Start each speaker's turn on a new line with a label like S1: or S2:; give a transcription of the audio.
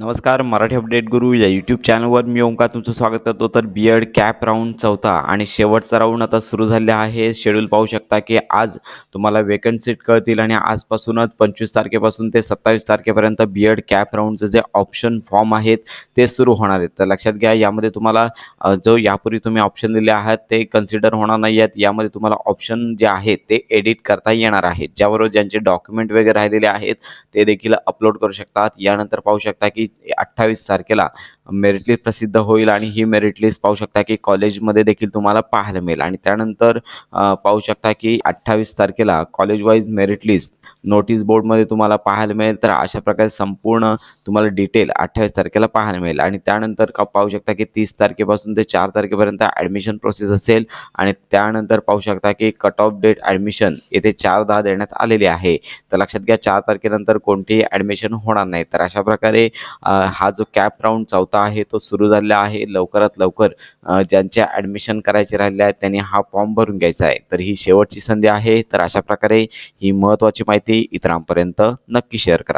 S1: नमस्कार मराठी अपडेट गुरु या यूट्यूब चॅनलवर मी ओमकार तुमचं स्वागत करतो. तर बी एड कॅप राऊंड चौथा आणि शेवटचा राऊंड आता सुरू झाले आहे. शेड्यूल पाहू शकता की आज तुम्हाला वेकंट सीट कळतील आणि आजपासूनच पंचवीस तारखेपासून ते सत्तावीस तारखेपर्यंत बी एड कॅप राऊंडचं जे ऑप्शन फॉर्म आहेत ते सुरू होणार आहेत. तर लक्षात घ्या यामध्ये तुम्हाला जो यापूर्वी तुम्ही ऑप्शन दिले आहात ते कन्सिडर होणार नाही आहेत. यामध्ये तुम्हाला ऑप्शन जे आहेत ते एडिट करता येणार आहेत. ज्याबरोबर ज्यांचे डॉक्युमेंट वगैरे राहिलेले आहेत ते देखील अपलोड करू शकतात. यानंतर पाहू शकता की अठ्ठावीस तारखेला. मेरिट लिस्ट प्रसिद्ध होईल आणि ही मेरिट लिस्ट पाहू शकता की कॉलेजमध्ये देखील तुम्हाला पाहायला मिळेल. आणि त्यानंतर पाहू शकता की अठ्ठावीस तारखेला college wise merit list notice बोर्डमध्ये तुम्हाला पाहायला मिळेल. तर अशा प्रकारे संपूर्ण तुम्हाला डिटेल अठ्ठावीस तारखेला पाहायला मिळेल. आणि त्यानंतर का पाहू शकता की तीस तारखेपासून ते चार तारखेपर्यंत ॲडमिशन प्रोसेस असेल. आणि त्यानंतर पाहू शकता की कट ऑफ डेट ॲडमिशन येथे चार दहा देण्यात आलेली आहे. तर लक्षात घ्या चार तारखेनंतर कोणतेही ॲडमिशन होणार नाही. तर अशा प्रकारे हा जो कॅप राऊंड चौथा आहे तो सुरू झालेला आहे. लवकरात लवकर ज्यांच्या ॲडमिशन करायचे राहिले आहेत त्यांनी हा फॉर्म भरून घ्यायचा आहे. तर ही शेवटची संधी आहे. तर अशा प्रकारे ही महत्त्वाची माहिती इतरांपर्यंत नक्की शेअर करा.